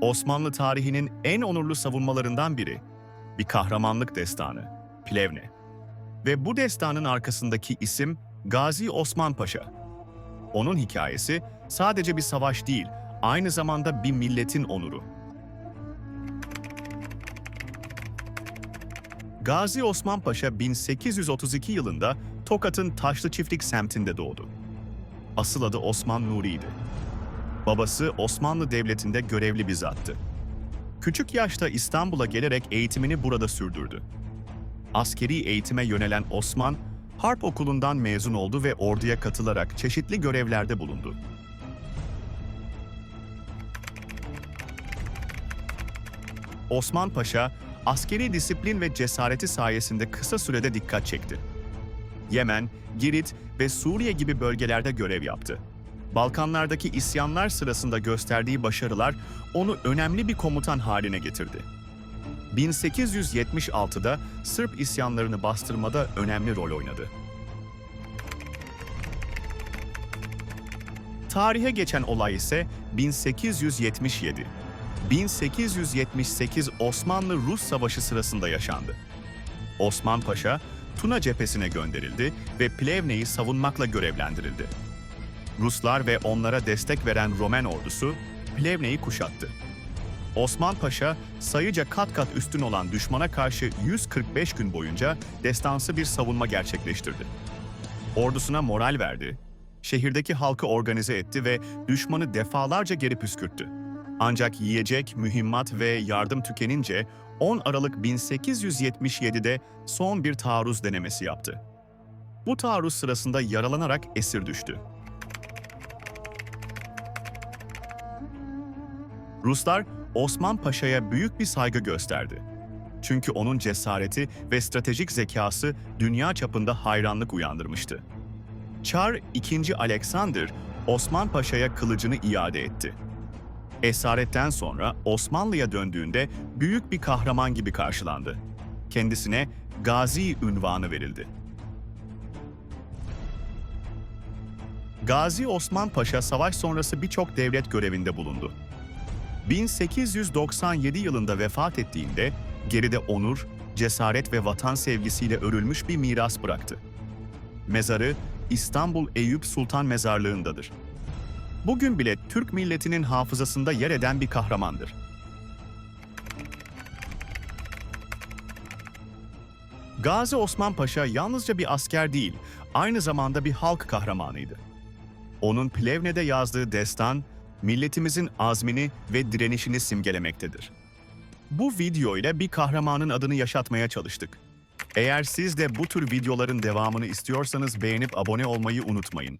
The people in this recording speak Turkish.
Osmanlı tarihinin en onurlu savunmalarından biri. Bir kahramanlık destanı, Plevne. Ve bu destanın arkasındaki isim Gazi Osman Paşa. Onun hikayesi sadece bir savaş değil, aynı zamanda bir milletin onuru. Gazi Osman Paşa 1832 yılında Tokat'ın Taşlı Çiftlik semtinde doğdu. Asıl adı Osman Nuri'ydi. Babası Osmanlı Devleti'nde görevli bir zattı. Küçük yaşta İstanbul'a gelerek eğitimini burada sürdürdü. Askeri eğitime yönelen Osman, Harp Okulu'ndan mezun oldu ve orduya katılarak çeşitli görevlerde bulundu. Osman Paşa, askeri disiplin ve cesareti sayesinde kısa sürede dikkat çekti. Yemen, Girit ve Suriye gibi bölgelerde görev yaptı. Balkanlardaki isyanlar sırasında gösterdiği başarılar onu önemli bir komutan haline getirdi. 1876'da Sırp isyanlarını bastırmada önemli rol oynadı. Tarihe geçen olay ise 1877. 1878 Osmanlı-Rus Savaşı sırasında yaşandı. Osman Paşa, Tuna cephesine gönderildi ve Plevne'yi savunmakla görevlendirildi. Ruslar ve onlara destek veren Romen ordusu Plevne'yi kuşattı. Osman Paşa, sayıca kat kat üstün olan düşmana karşı 145 gün boyunca destansı bir savunma gerçekleştirdi. Ordusuna moral verdi, şehirdeki halkı organize etti ve düşmanı defalarca geri püskürttü. Ancak yiyecek, mühimmat ve yardım tükenince 10 Aralık 1877'de son bir taarruz denemesi yaptı. Bu taarruz sırasında yaralanarak esir düştü. Ruslar Osman Paşa'ya büyük bir saygı gösterdi. Çünkü onun cesareti ve stratejik zekası dünya çapında hayranlık uyandırmıştı. Çar II. Alexander, Osman Paşa'ya kılıcını iade etti. Esaretten sonra Osmanlı'ya döndüğünde büyük bir kahraman gibi karşılandı. Kendisine Gazi ünvanı verildi. Gazi Osman Paşa savaş sonrası birçok devlet görevinde bulundu. 1897 yılında vefat ettiğinde geride onur, cesaret ve vatan sevgisiyle örülmüş bir miras bıraktı. Mezarı İstanbul Eyüp Sultan Mezarlığı'ndadır. Bugün bile Türk milletinin hafızasında yer eden bir kahramandır. Gazi Osman Paşa yalnızca bir asker değil, aynı zamanda bir halk kahramanıydı. Onun Plevne'de yazdığı destan, milletimizin azmini ve direnişini simgelemektedir. Bu video ile bir kahramanın adını yaşatmaya çalıştık. Eğer siz de bu tür videoların devamını istiyorsanız beğenip abone olmayı unutmayın.